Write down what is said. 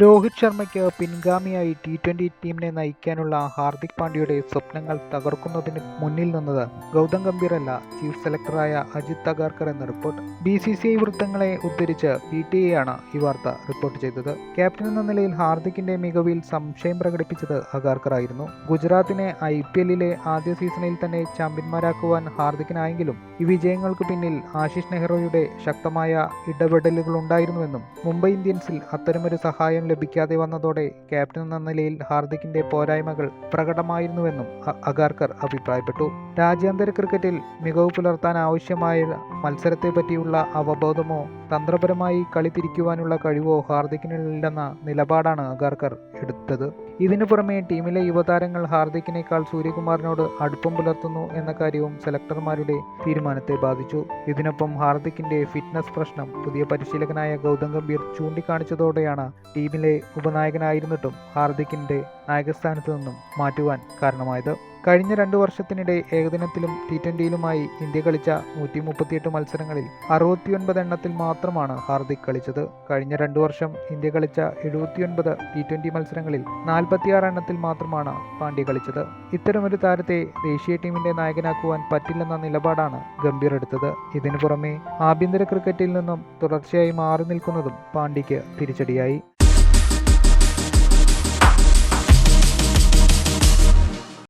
രോഹിത് ശർമ്മയ്ക്ക് പിൻഗാമിയായി T twenty ടീമിനെ നയിക്കാനുള്ള ഹാർദിക് പാണ്ഡ്യയുടെ സ്വപ്നങ്ങൾ തകർക്കുന്നതിന് മുന്നിൽ നിന്നത് ഗൗതം ഗംഭീറല്ല ചീഫ് സെലക്ടറായ അജിത് തകാർക്കർ എന്ന report B C C I വൃത്തങ്ങളെ ഉദ്ധരിച്ച് പി ടി എ ആണ് ഈ വാർത്ത റിപ്പോർട്ട് ചെയ്തത്. ക്യാപ്റ്റൻ എന്ന നിലയിൽ ഹാർദിക്കിന്റെ മികവിൽ സംശയം പ്രകടിപ്പിച്ചത് അഗാർക്കർ ആയിരുന്നു. ഗുജറാത്തിനെ ഐ പി എല്ലിലെ ആദ്യ സീസണിൽ തന്നെ ചാമ്പ്യന്മാരാക്കുവാൻ ഹാർദിക്കിനായെങ്കിലും ഈ വിജയങ്ങൾക്ക് പിന്നിൽ ആശിഷ് നെഹ്റോയുടെ ശക്തമായ ഇടപെടലുകളുണ്ടായിരുന്നുവെന്നും മുംബൈ ഇന്ത്യൻസിൽ അത്തരമൊരു സഹായം ലഭിക്കാതെ വന്നതോടെ ക്യാപ്റ്റൻ എന്ന നിലയിൽ ഹാർദിക്കിന്റെ പോരായ്മകൾ പ്രകടമായിരുന്നുവെന്നും അഗാർക്കർ അഭിപ്രായപ്പെട്ടു. രാജ്യാന്തര ക്രിക്കറ്റിൽ മികവ് പുലർത്താൻ ആവശ്യമായ മത്സരത്തെ പറ്റിയുള്ള അവബോധമോ തന്ത്രപരമായി കളി തിരിക്കുവാനുള്ള കഴിവോ ഹാർദിക്കിനില്ലെന്ന നിലപാടാണ് അഗാർക്കർ എടുത്തത്. ഇതിനു പുറമെ ടീമിലെ യുവതാരങ്ങൾ ഹാർദിക്കിനേക്കാൾ സൂര്യകുമാറിനോട് അടുപ്പം പുലർത്തുന്നു എന്ന കാര്യവും സെലക്ടർമാരുടെ തീരുമാനത്തെ ബാധിച്ചു. ഇതിനൊപ്പം ഹാർദിക്കിന്റെ ഫിറ്റ്നസ് പ്രശ്നം പുതിയ പരിശീലകനായ ഗൗതം ഗംഭീർ ചൂണ്ടിക്കാണിച്ചതോടെയാണ് ടീമിലെ ഉപനായകനായിരുന്നിട്ടും ഹാർദിക്കിന്റെ നായകസ്ഥാനത്ത് നിന്നും മാറ്റുവാൻ കാരണമായത്. കഴിഞ്ഞ രണ്ടു വർഷത്തിനിടെ ഏകദിനത്തിലും ടി ട്വന്റിയിലുമായി ഇന്ത്യ കളിച്ച നൂറ്റി മുപ്പത്തിയെട്ട് മത്സരങ്ങളിൽ അറുപത്തിയൊൻപത് എണ്ണത്തിൽ മാത്രമാണ് ഹാർദിക് കളിച്ചത്. കഴിഞ്ഞ രണ്ടു വർഷം ഇന്ത്യ കളിച്ച എഴുപത്തിയൊൻപത് ടി ട്വന്റി മത്സരങ്ങളിൽ നാൽപ്പത്തിയാറ് എണ്ണത്തിൽ മാത്രമാണ് പാണ്ഡ്യ കളിച്ചത്. ഇത്തരമൊരു താരത്തെ ദേശീയ ടീമിന്റെ നായകനാക്കുവാൻ പറ്റില്ലെന്ന നിലപാടാണ് ഗംഭീർ എടുത്തത്. ഇതിനു പുറമെ ആഭ്യന്തര ക്രിക്കറ്റിൽ നിന്നും തുടർച്ചയായി മാറി നിൽക്കുന്നതും പാണ്ഡ്യയ്ക്ക് തിരിച്ചടിയായി.